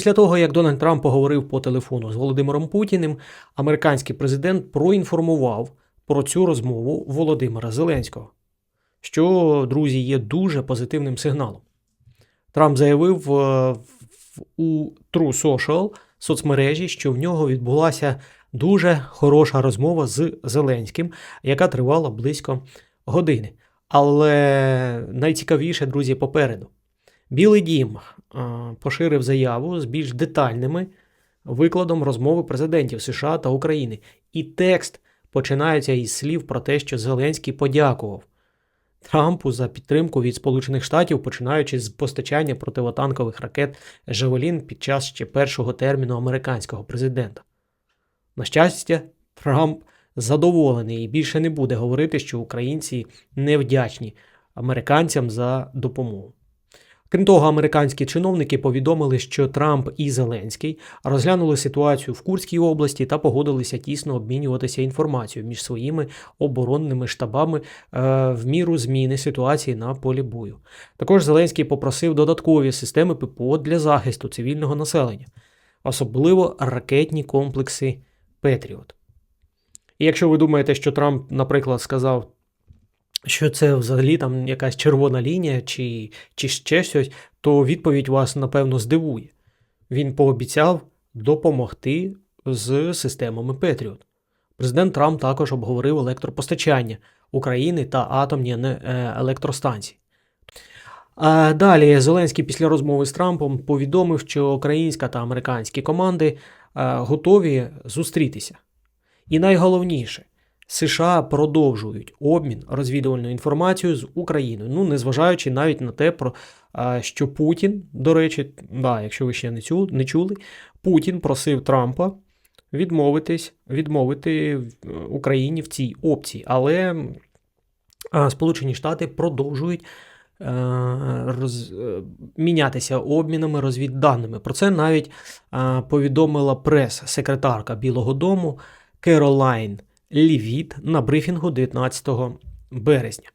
Після того, як Дональд Трамп поговорив по телефону з Володимиром Путіним, американський президент проінформував про цю розмову Володимира Зеленського, що, друзі, є дуже позитивним сигналом. Трамп заявив е, у True Social соцмережі, що в нього відбулася дуже хороша розмова з Зеленським, яка тривала близько години. Але найцікавіше, друзі, попереду. Білий дім поширив заяву з більш детальними викладом розмови президентів США та України. І текст починається із слів про те, що Зеленський подякував Трампу за підтримку від Сполучених Штатів, починаючи з постачання противотанкових ракет Жавелін під час ще першого терміну американського президента. На щастя, Трамп задоволений і більше не буде говорити, що українці невдячні американцям за допомогу. Крім того, американські чиновники повідомили, що Трамп і Зеленський розглянули ситуацію в Курській області та погодилися тісно обмінюватися інформацією між своїми оборонними штабами е, в міру зміни ситуації на полі бою. Також Зеленський попросив додаткові системи ППО для захисту цивільного населення, особливо ракетні комплекси Петріот. І якщо ви думаєте, що Трамп, наприклад, сказав, що це взагалі там якась червона лінія чи, чи ще щось, то відповідь вас, напевно, здивує. Він пообіцяв допомогти з системами Петріот. Президент Трамп також обговорив електропостачання України та атомні е, електростанції. А далі Зеленський після розмови з Трампом повідомив, що українська та американські команди е, готові зустрітися. І найголовніше, США продовжують обмін розвідувальною інформацією з Україною. Ну, незважаючи навіть на те, про що Путін, до речі, да, якщо ви ще не чули, не чули, Путін просив Трампа відмовитись, відмовити Україні в цій опції. Але Сполучені Штати продовжують е, роз, е, мінятися обмінами розвідданими. Про це навіть е, повідомила прес-секретарка Білого Дому Керолайн Лівіт на брифінгу 19 березня.